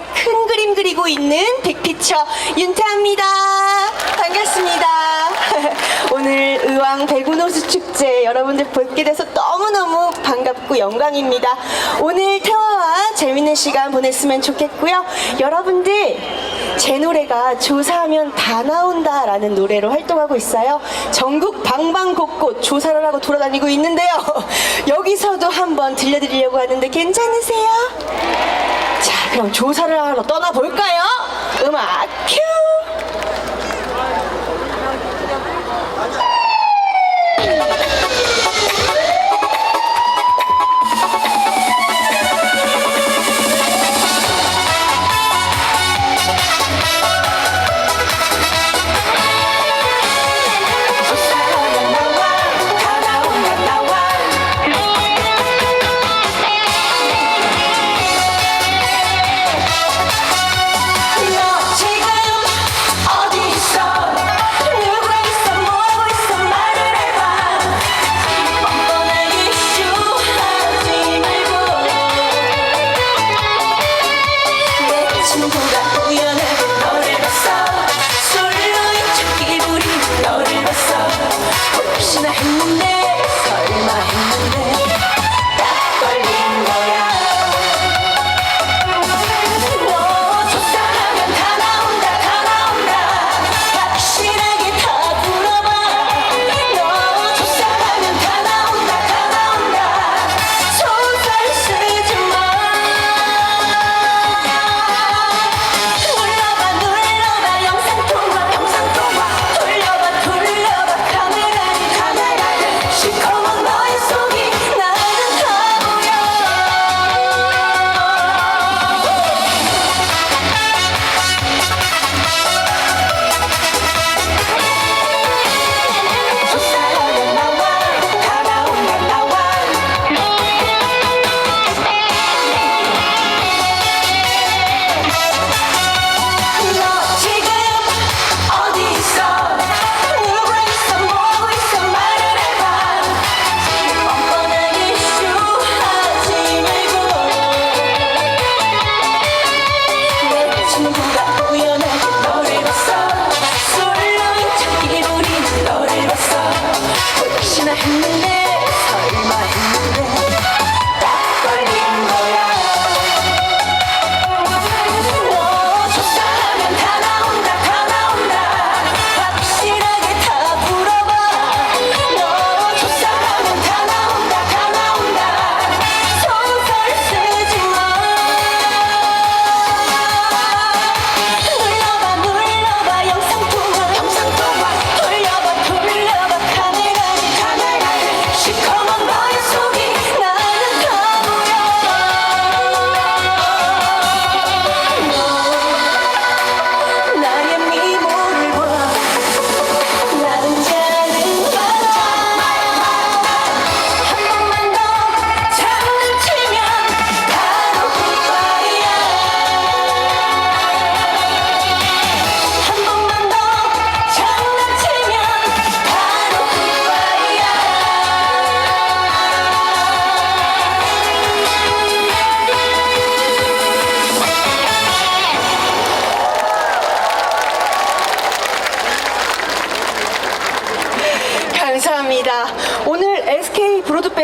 큰 그림 그리고 있는 빅피처 윤타입니다. 반갑습니다. 오늘 의왕 백운호수 축제 여러분들 뵙게 돼서 너무너무 반갑고 영광입니다. 오늘 태화와 재밌는 시간 보냈으면 좋겠고요. 여러분들 제 노래가 조사하면 다 나온다라는 노래로 활동하고 있어요. 전국 방방곡곡 조사를 하고 돌아다니고 있는데요. 여기서도 한번 들려드리려고 하는데 괜찮으세요? 자, 그럼 조사를 하러 떠나볼까요? 음악 큐!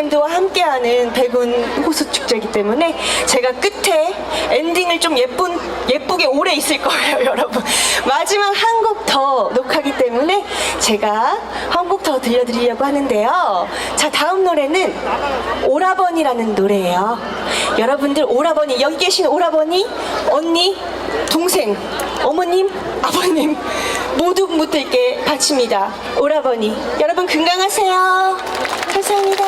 밴드와 함께하는 백운 호수 축제이기 때문에 제가 끝에 엔딩을 좀 예쁜 예쁘게 오래 있을 거예요, 여러분. 마지막 한 곡 더 녹화기 때문에 제가 한 곡 더 들려드리려고 하는데요. 자, 다음 노래는 오라버니라는 노래예요. 여러분들 오라버니 여기 계신 오라버니 언니 동생 어머님 아버님 모두 분들께 바칩니다. 오라버니 여러분 건강하세요. 감사합니다.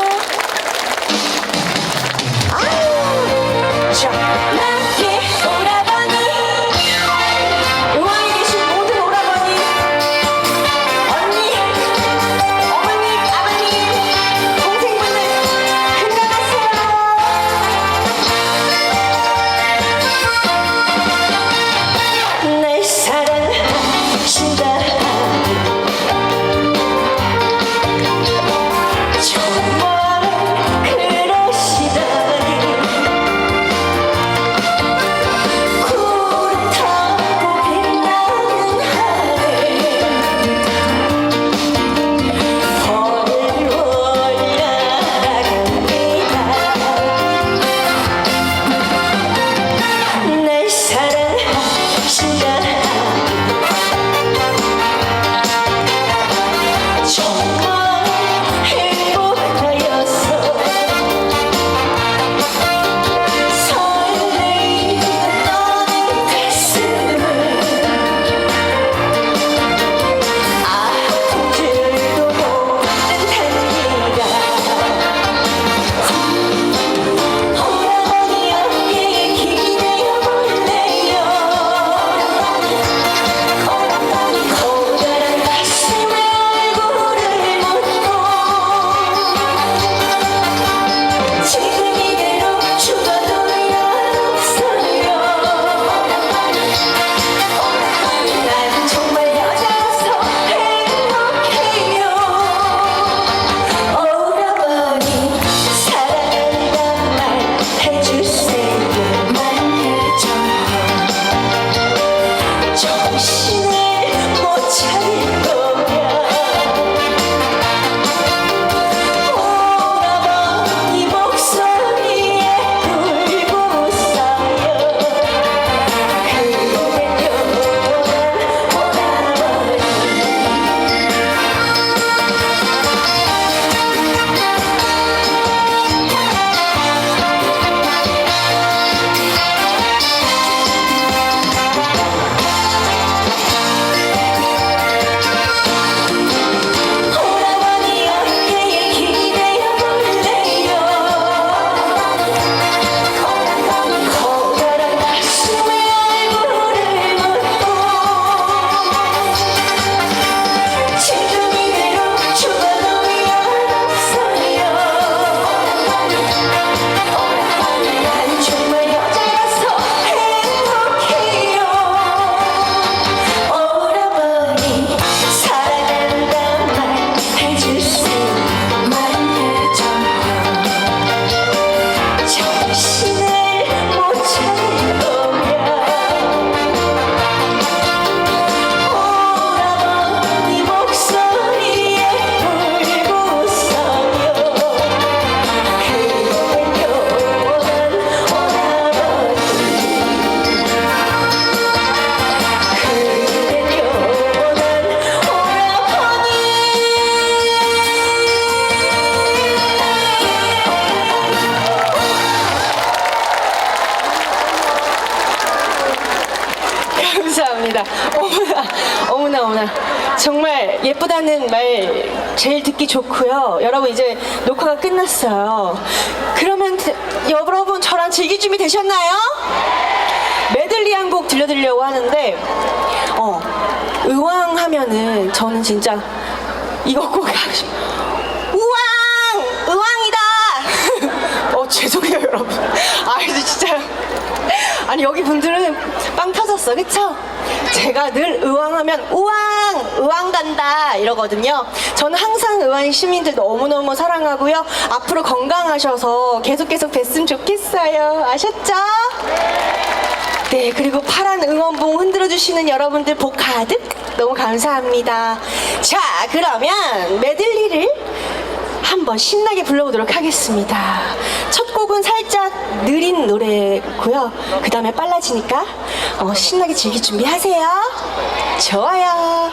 아유, 자, 제일 듣기 좋고요. 여러분 이제 녹화가 끝났어요. 그러면 대- 여러분 저랑 즐길 준비 되셨나요? 메들리 한 곡 들려드리려고 하는데, 어, 의왕 하면은 저는 진짜 이거 꼭 하고 싶 우왕! 의왕이다! 어, 죄송해요, 여러분. 아, 진짜. 아니, 여기 분들은 빵 터졌어, 그쵸? 제가 늘 의왕하면 우왕! 의왕 간다! 이러거든요. 저는 항상 의왕 시민들 너무너무 사랑하고요. 앞으로 건강하셔서 계속 계속 뵀으면 좋겠어요. 아셨죠? 네, 그리고 파란 응원봉 흔들어주시는 여러분들 복 가득 너무 감사합니다. 자, 그러면 메들리를 한번 신나게 불러보도록 하겠습니다. 첫 곡은 살짝 느린 노래고요. 그 다음에 빨라지니까 어, 신나게 즐길 준비하세요. 좋아요.